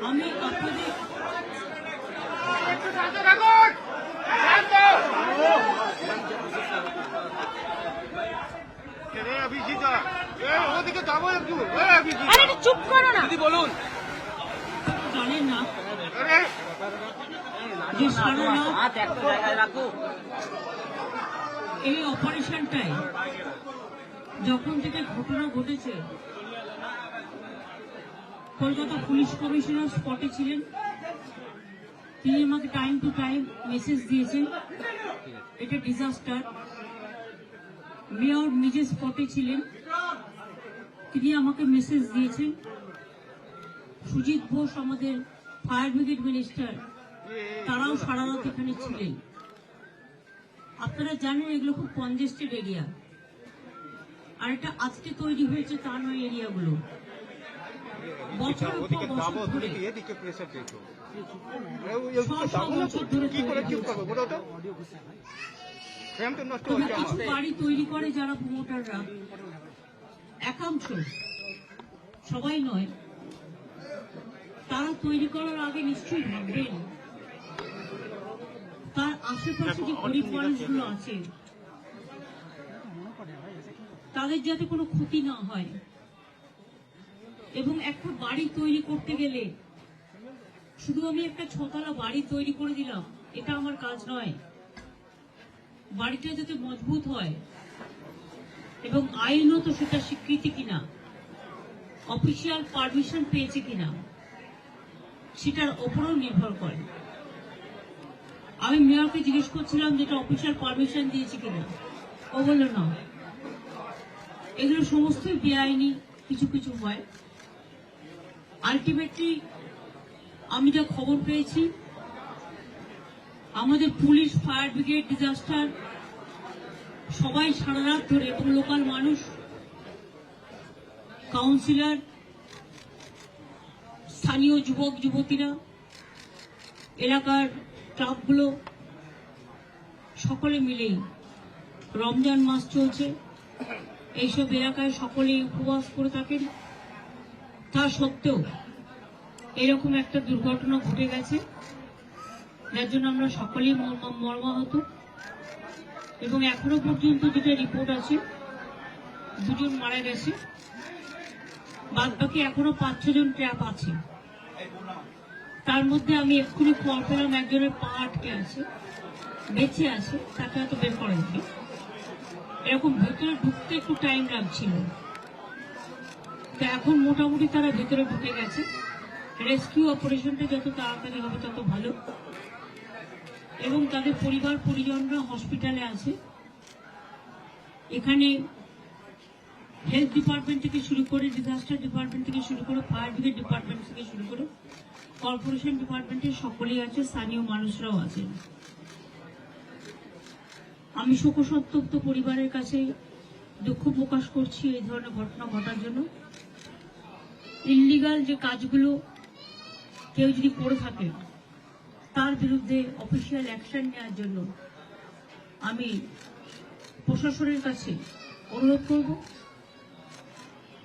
আমি আপনাদের চুপ করো না। বলুন। জানেন না। এই অপারেশনটাই যখন থেকে ঘটনা ঘটেছে কলকাতা পুলিশ কমিশনার স্পটে ছিলেন। তিনি আমাকে টাইম টু টাইম মেসেজ দিয়েছেন। এটা ডিজাস্টার মেয়র নিজে স্পটে ছিলেন। তিনি আমাকে মেসেজ দিয়েছেন। সুজিত ঘোষ আমাদের ফায়ার ব্রিগেড মিনিস্টার তারাও সারা রাত এখানে ছিলেন। আপনারা জানেন এগুলো খুব কনজেস্টেড এরিয়া আর এটা আজকে তৈরি হয়েছে তা নয় এরিয়াগুলো কিছু বাড়ি তৈরি করে যারা প্রমোটাররা একাংশ সবাই নয় তারা তৈরি করার আগে নিশ্চয়ই ভাববেন তার আশেপাশে যে গরিব মানুষগুলো আছে তাদের যাতে কোনো ক্ষতি না হয় এবং একটা বাড়ি তৈরি করতে গেলে শুধু আমি একটা ছতলা বাড়ি তৈরি করে দিলাম, এটা আমার কাজ নয়। বাড়িটা যাতে মজবুত হয় এবং আইনত সেটা স্বীকৃতি কিনা, অফিসিয়াল পারমিশন পেয়েছে কিনা, সেটার ওপরও নির্ভর করে। আমি মেয়রকে জিজ্ঞেস করছিলাম যেটা অফিসিয়াল পারমিশন দিয়েছে কিনা। ও বলল, না। এগুলো সমস্তই বেআইনি, কিছু কিছু হয়। আলটিমেটলি আমি যা খবর পেয়েছি, আমাদের পুলিশ ফায়ার ব্রিগেড ডিজাস্টার সবাই সারা রাত ধরে এবং লোকাল মানুষ কাউন্সিলর স্থানীয় যুবক, যুবতীরা, এলাকার ক্লাবগুলো, সকলে মিলেই রমজান মাস চলছে। এইসব এলাকায় সকলেই উপবাস করে থাকেন। তা সত্ত্বেও এরকম একটা দুর্ঘটনা ঘটে গেছে, যার জন্য আমরা সকলেই মর্মা- মর্মাহত। এবং এখনও পর্যন্ত যেটা রিপোর্ট আছে, দুজন মারা গেছে। বাদ বাকি এখনও পাঁচ ছজন ট্র্যাপ আছে। তার মধ্যে আমি এক্ষুনি খবর পেলাম, একজনের পা আটকে আছে, বেঁচে আছে, তাকে হয়তো বের করা যাবে এরকম ভেতরে ঢুকতে একটু টাইম লাগছিল। তো এখন মোটামুটি তারা ভেতরে ঢুকে গেছে। রেস্কিউ অপারেশনটা যত তাড়াতাড়ি হবে তত ভালো। এবং তাদের পরিবার, পরিজনরা হসপিটালে আছে। এখানে হেলথ ডিপার্টমেন্ট থেকে শুরু করে ডিজাস্টার ডিপার্টমেন্ট থেকে শুরু করে ফায়ার ব্রিগেড ডিপার্টমেন্ট থেকে শুরু করে কর্পোরেশন ডিপার্টমেন্টের সকলেই আছে, স্থানীয় মানুষরাও আছেন আমি শোকসন্তপ্ত পরিবারের কাছে দুঃখ প্রকাশ করছি এই ধরনের ঘটনা ঘটার জন্য। ইল্লিগাল যে কাজগুলো কেউ যদি করে থাকে, তার বিরুদ্ধে অফিসিয়াল অ্যাকশন নেওয়ার জন্য আমি প্রশাসনের কাছে অনুরোধ করব।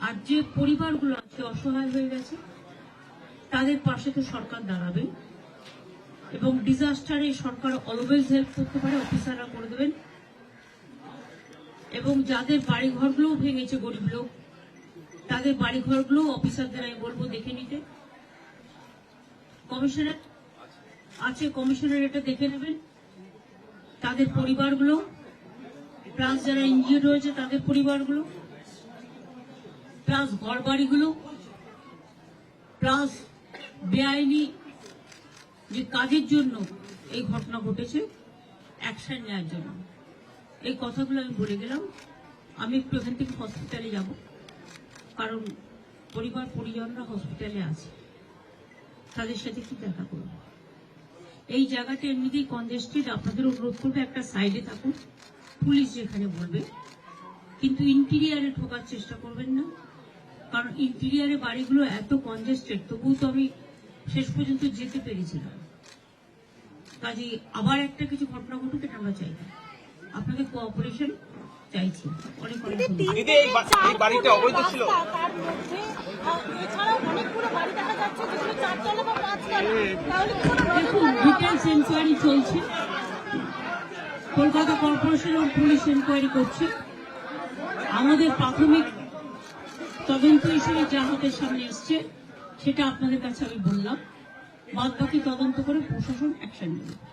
আর যে পরিবারগুলো আছে অসহায় হয়ে গেছে, তাদের পাশে তো সরকার দাঁড়াবে এবং ডিজাস্টারে সরকার অলওয়েজ হেল্প করতে পারে অফিসাররা করে দেবেন। এবং যাদের বাড়ি ঘরগুলোও ভেঙেছে গরিব লোক, তাদের বাড়ি ঘরগুলো অফিসারদের আমি বলব দেখে নিতে। কমিশনার আছে, কমিশনার এটা দেখে নেবেন। তাদের পরিবারগুলো, প্লাস যারা ইনজিওর রয়েছে, তাদের পরিবারগুলো, প্লাস ঘর বাড়িগুলো প্লাস বেআইনি যে কাজের জন্য এই ঘটনা ঘটেছে, অ্যাকশন নেওয়ার জন্য। এই কথাগুলো আমি বলে গেলাম। আমি একটু এখান থেকে হসপিটালে যাব, কারণ পরিবার পরিজনরা হসপিটালে আছে। তাদের সাথে কি দেখা করব? এই জায়গাটা এমনিতেই কনজেস্টেড আপনাদের অনুরোধ করবে একটা সাইডে থাকুন। পুলিশ যেখানে বলবে কিন্তু ইন্টিরিয়ারে ঢোকার চেষ্টা করবেন না। কারণ ইন্টিরিয়ারে বাড়িগুলো এত কনজেস্টেড তবুও তো আমি শেষ পর্যন্ত যেতে পেরেছিলাম। কাজে আবার একটা কিছু ঘটনা ঘটুক এটা আমরা চাই না। আপনাদের কোঅপারেশন চাইছি। অনেক অনেক অবৈধ ছিল? তার মধ্যে, এছাড়াও অনেকগুলো বাড়ি দেখা যাচ্ছে যেগুলো চারতলা বা কেন তাহলে কি কোনো দেখুন ডিটেলস এনকোয়ারি চলছে। কলকাতা কর্পোরেশন এবং পুলিশ এনকোয়ারি করছে। আমাদের প্রাথমিক তদন্ত হিসেবে যা হাতের সামনে এসছে, সেটা আপনাদের কাছে আমি বললাম। বাদ বাকি তদন্ত করে প্রশাসন অ্যাকশন নেবে।